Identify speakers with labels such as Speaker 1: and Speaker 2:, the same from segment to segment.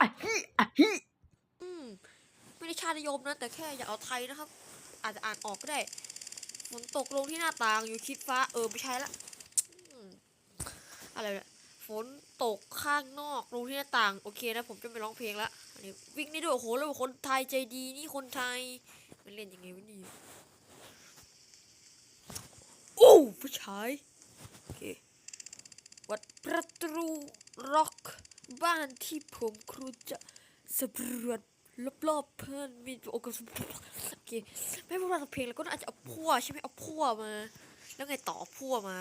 Speaker 1: อะฮิอะฮิ
Speaker 2: อืมไม่ได้ชาตินิยมนะ แต่แค่อยากเอาไทยนะครับ อาจจะอ่านออกก็ได้ฝนตกลงที่หน้าต่างอยู่คิดฟ้า เออไม่ใช่ละอืมอะไรเนี่ยฝนตกข้างนอกลงที่หน้าต่าง โอเคนะ ผมจะไปร้องเพลงละอันนี้วิ่งนี่ด้วยโอ้โหแล้วคนไทยใจดีนี่คนไทยมันเล่นยังไงวะนี่โอ้ผู้ชายโอเควัดประตูร็อก บ้านที่ผมครูจะสำรวจรอบๆเพื่อนมีโอกาสโอเคไม่พูดว่าเพลงแล้วก็อาจจะเอาพั่วใช่ไหมเอาพั่วมา แล้วไงต่อพั่วมา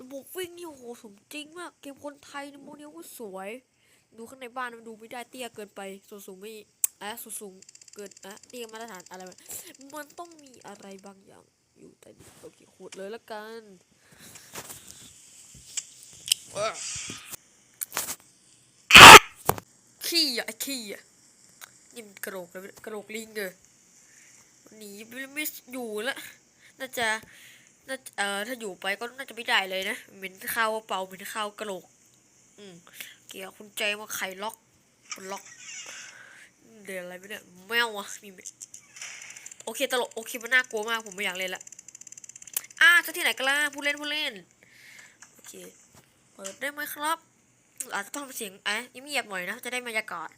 Speaker 2: ระบบวิ่งนี่โอ้โหสมจริงมาก เกมคนไทยนะโมเดลก็สวย ดูข้างในบ้านมันดูไม่ได้เตี้ยเกินไปส่วนสูงไม่อะส่วนสูงเกินอะเตี้ยมาตรฐานอะไรมันต้องมีอะไรบางอย่างอยู่แต่นี่โอเคขุดเลยละกัน ขี้อะไอ้ขี้อะนี่มันกระโหลกเลยกระโหลกลิงเลยหนีไม่ไม่อยู่ล้วน่าจะน่าเออถ้าอยู่ไปก็น่าจะไม่ได้เลยนะเหม็นข้าวเปล่าเหม็นข้าวกระโหลก อืมเกี่ยวคุณใจมาไขล็อกล็อก เดี๋ยวอะไรไม่เนี่ยแมวอะมีโอเคตลกโอเคมันน่ากลัวมากผมไม่อยากเล่นละอะจะที่ไหนกันล่ะผู้เล่นผู้เล่นโอเคเปิดได้ไหมครับ อาจจะต้องทำเสียงเอะเงียบๆหน่อยนะจะได้บรรยากาศ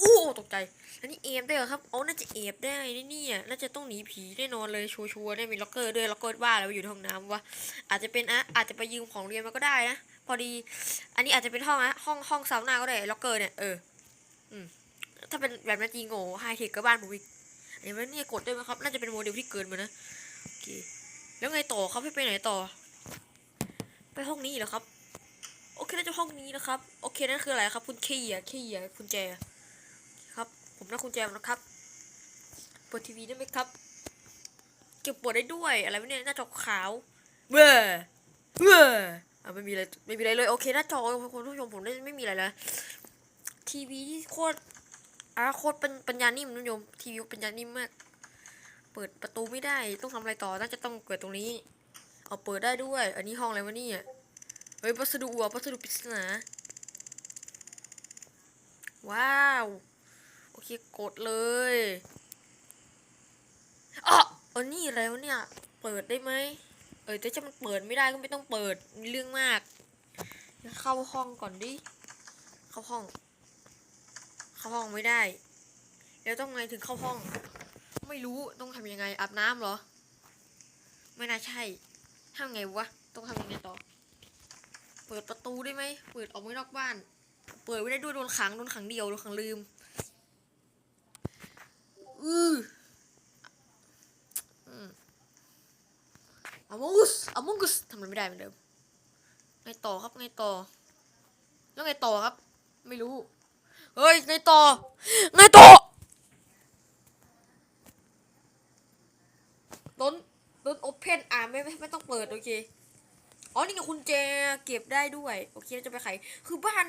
Speaker 2: อู้ตกใจอันนี้เอฟได้เหรอครับอ๋อน่าจะเอฟได้นี่เนี่ยน่าจะต้องหนีผีแน่นอนเลยชัวร์ๆได้มีล็อกเกอร์ด้วยล็อกเกอร์บ้าแล้วอยู่ในห้องน้ำวะอาจจะเป็นอะอาจจะไปยืมของเรียนมาก็ได้นะพอดี อันนี้อาจจะเป็นห้องอะห้องห้องซาวน่าก็ได้ล็อกเกอร์เนี่ยเอออืมถ้าเป็นแบบนั้นจริงโง่ไฮเทคก็บ้านผมอีกอันนี้มันเนี่ยกดได้ไหมครับน่าจะเป็นโมเดลที่เกินมานะโอเคแล้วไงต่อครับให้ไปไหนต่อ ไปห้องนี้เหรอครับ โอเคน่าจะห้องนี้นะครับ โอเคนั่นคืออะไรครับ คุณเคีย์อะคีย์คุณแจ ครับ ผมได้คุณแจมาแล้วครับ เปิดทีวีได้ไหมครับ เก็บปวดได้ด้วย อะไรวะเนี่ยหน้าจอขาว เบ้อเบ้ออะไม่มีอะไรไม่มีอะไรเลย โอเคหน้าจอคุณผู้ชมผมได้ไม่มีอะไรแล้วทีวีที่โคตรอะโคตรเป็นปัญญานิ่มนุยมทีวีปัญญานิ่มมาก เปิดประตูไม่ได้ต้องทำอะไรต่อน่าจะต้องเกิดตรงนี้ เอาเปิดได้ด้วย อันนี้ห้องอะไรวะเนี่ย ฮ้ยพัสดุอะพัสดุปริศนาว้าว โอเคกดเลยอ๋อเออนี่อะไรวเนี่ย เปิดได้ไหมเออแต่จะมันเปิดไม่ได้ก็ไม่ต้องเปิดมีเรื่องมากเดี๋ยวเข้าห้องก่อนดิ เข้าห้อง เข้าห้องไม่ได้ แล้วต้องไงถึงเข้าห้อง ไม่รู้ต้องทำยังไงอาบน้ำเหรอ ไม่น่าใช่ทำไงวะ ต้องทำยังไงต่อ เปิดประตูได้ไหม เปิดออกไม่นอกบ้าน เปิดไม่ได้ด้วยโดนขังโดนขังเดียวโดนขังลืม อืออืมอามงุสอามงกุสทำอะไรไม่ได้เหมือนเดิม ไงต่อครับ ไงต่อ แล้วไงต่อครับ ไม่รู้ เฮ้ย ไงต่อ ไงต่อโดนโดนโอเพนอ่าไม่ไม่ไม่ต้องเปิด โอเค อ๋อนี่ไงคุณเจเก็บได้ด้วย โอเคเราจะไปไขคือบ้าน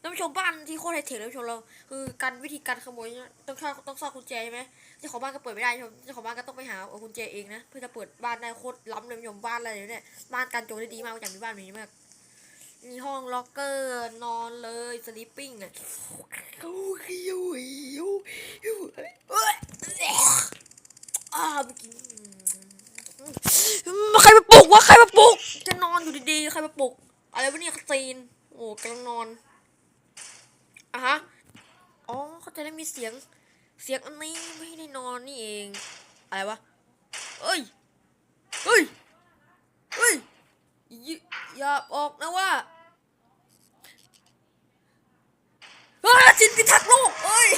Speaker 2: ท่านผู้ชมบ้านที่โคตรไฮเทคเลยท่านผู้ชมเราคือการวิธีการขโมยเนี่ยต้องซ่อนต้องซ่อนกุญแจใช่ไหมเจ้าของบ้านก็เปิดไม่ได้ชมเจ้าของบ้านก็ต้องไปหาเอากุญแจเองนะเพื่อจะเปิดบ้านได้โคตรล้ำเลยนผู้ชมบ้านอะไรเนี่ยบ้านการโจรได้ดีมากอย่างมีบ้านแบบนี้มากมีห้องล็อกเกอร์นอนเลยสลิปปิ้งอะอ้าเมื่อกี้อืมใครมาปลุกวะใครมา อนอยู่ดีๆ ใครมาปลุก อะไรวะเนี่ยซีน โอ้กำลังนอนอะฮะ อ๋อ เขาจะได้มีเสียง เสียงอันนี้ไม่ได้นอนนี่เอง อะไรวะ เอ้ย เฮ้ย เฮ้ย อย่าอย่าออกนะว่าเฮ้ยจินพิทักษ์โลกเอ้ย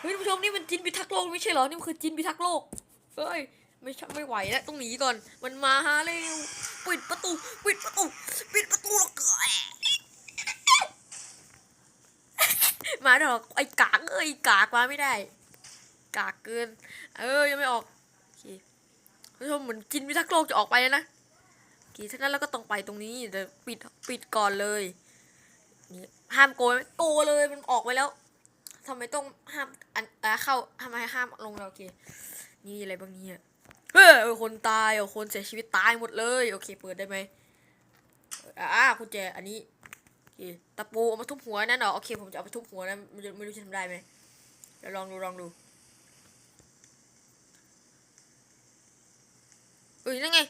Speaker 2: เฮ้ยท่านผู้ชมนี่มันจินพิทักษ์โลกไม่ใช่เหรอ นี่มันคือจินพิทักษ์โลก เฮ้ย ไม่ไม่ไหวแล้วต้องหนีก่อน มันมาหาเร็ว ปิดประตู ปิดประตู ปิดประตูแล้วก็มาดอกไอ้กากเอ้ยกากมาไม่ได้ กากเกิน เออยังไม่ออกโอเคผู้ชมเหมือนจินพิทักษ์โลกจะออกไปแล้วนะโอเคฉะนั้นเราก็ต้องไปตรงนี้เดี๋ยวปิดปิดก่อนเลยนี่ห้ามโกยโกเลยมันออกไปแล้วทำไมต้องห้ามอันเอ่อเข้าทำไมห้ามลงเราโอเคนี่อะไรบางนี่ย เฮ้ยเอคนตายอะคนเสียชีวิตตายหมดเลยโอเคเปิดได้ไหมอ่าคุณแจอันนี้ตะปูเอามาทุบหัวนั่นเหรอโอเคผมจะเอาไปทุบหัวนะไม่รู้ไม่รู้จะทำได้ไหมเดี๋ยวลองดูลองดูเอ้ยนั่นไง